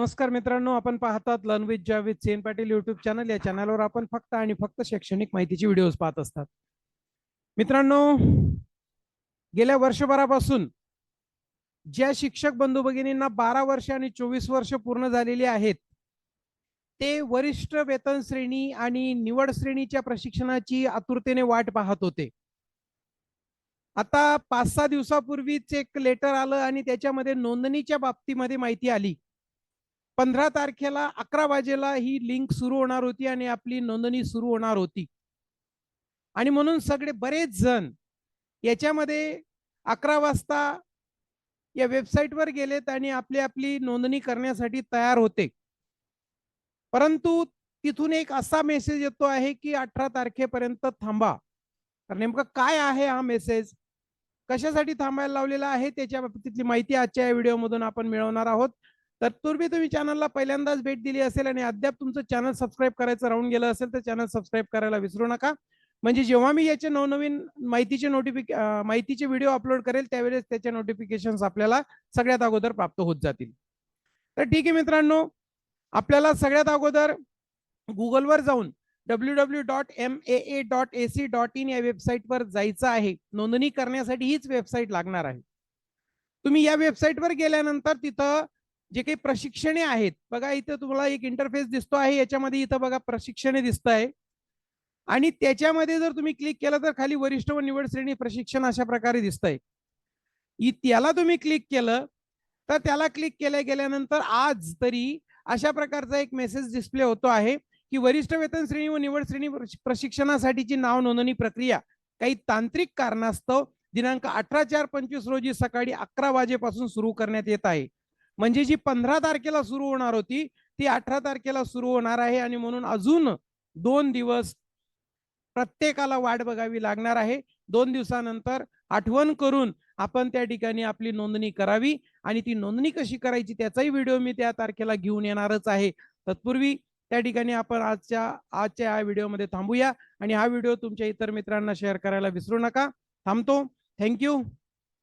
नमस्कार मित्रांनो आपण पाहतात learn with Javed Sen Patil YouTube channel या चॅनलवर आपण फक्त आणि फक्त शैक्षणिक माहितीची व्हिडिओज पाहत असतात. मित्रांनो गेल्या वर्षभरापासून ज्या शिक्षक बंधू भगिनींना बारा वर्ष आणि चोवीस वर्ष पूर्ण झालेली आहेत ते वरिष्ठ वेतन श्रेणी आणि निवड श्रेणीच्या प्रशिक्षणाची आतुरतेने वाट पाहत होते. आता पाच सहा दिवसापूर्वीच एक लेटर आलं आणि त्याच्यामध्ये नोंदणीच्या बाबतीमध्ये माहिती आली. पंधरा तारखेला अकरा वाजेला ही लिंक सुरू होणार होती आणि आपली नोंदणी सुरू होणार होती. आणि म्हणून सगळे बरेच जण याच्यामध्ये अकरा वाजता या वेबसाईटवर गेलेत आणि आपली आपली नोंदणी करण्यासाठी तयार होते. परंतु तिथून एक असा मेसेज येतो आहे की अठरा तारखेपर्यंत थांबा. तर नेमकं काय आहे हा मेसेज कशासाठी थांबायला लावलेला आहे? त्याच्या बाबतीतली माहिती आजच्या या व्हिडिओमधून आपण मिळवणार आहोत. तत्पूर्वी तुम्ही चॅनलला पहिल्यांदाच भेट दिली असेल आणि अद्याप तुमचं चॅनल सबस्क्राईब करायचं राहून गेलं असेल तर चॅनल सबस्क्राईब करायला विसरू नका. म्हणजे जेव्हा मी याचे नवनवीन माहितीचे नोटिफिके माहितीचे व्हिडिओ अपलोड करेल त्यावेळेस त्याचे नोटिफिकेशन आपल्याला सगळ्यात अगोदर प्राप्त होत जातील. तर ठीक आहे मित्रांनो आपल्याला सगळ्यात अगोदर गुगलवर जाऊन W W dot M A A dot A C dot in या वेबसाईटवर जायचं आहे. नोंदणी करण्यासाठी हीच वेबसाईट लागणार आहे. तुम्ही या वेबसाईटवर गेल्यानंतर तिथं जे काही प्रशिक्षणे आहेत बघा इथं तुम्हाला एक इंटरफेस दिसतो आहे याच्यामध्ये इथं बघा प्रशिक्षणे दिसत आहे. आणि त्याच्यामध्ये जर तुम्ही क्लिक केलं तर खाली वरिष्ठ व निवड श्रेणी प्रशिक्षण अशा प्रकारे दिसत आहे. त्याला तुम्ही क्लिक केलं तर त्याला क्लिक केल्या गेल्यानंतर आज तरी अशा प्रकारचा एक मेसेज डिस्प्ले होतो आहे की वरिष्ठ वेतन श्रेणी व निवड श्रेणी प्रशिक्षणासाठीची नाव नोंदणी प्रक्रिया काही तांत्रिक कारणास्तव दिनांक अठरा चार पंचवीस रोजी सकाळी अकरा वाजेपासून सुरू करण्यात येत आहे. म्हणजे जी पंधरा तारखेला सुरू होणार होती ती अठरा तारखेला सुरू होणार आहे आणि म्हणून अजून दोन दिवस प्रत्येकाला वाट बघावी लागणार आहे. दोन दिवसानंतर आठवण करून आपण त्या ठिकाणी आपली नोंदणी करावी आणि ती नोंदणी कशी करायची त्याचाही व्हिडिओ मी त्या तारखेला घेऊन येणारच आहे. तत्पूर्वी त्या ठिकाणी आपण आजच्या आजच्या या व्हिडिओमध्ये थांबूया आणि हा व्हिडिओ तुमच्या इतर मित्रांना शेअर करायला विसरू नका. थांबतो. थँक्यू.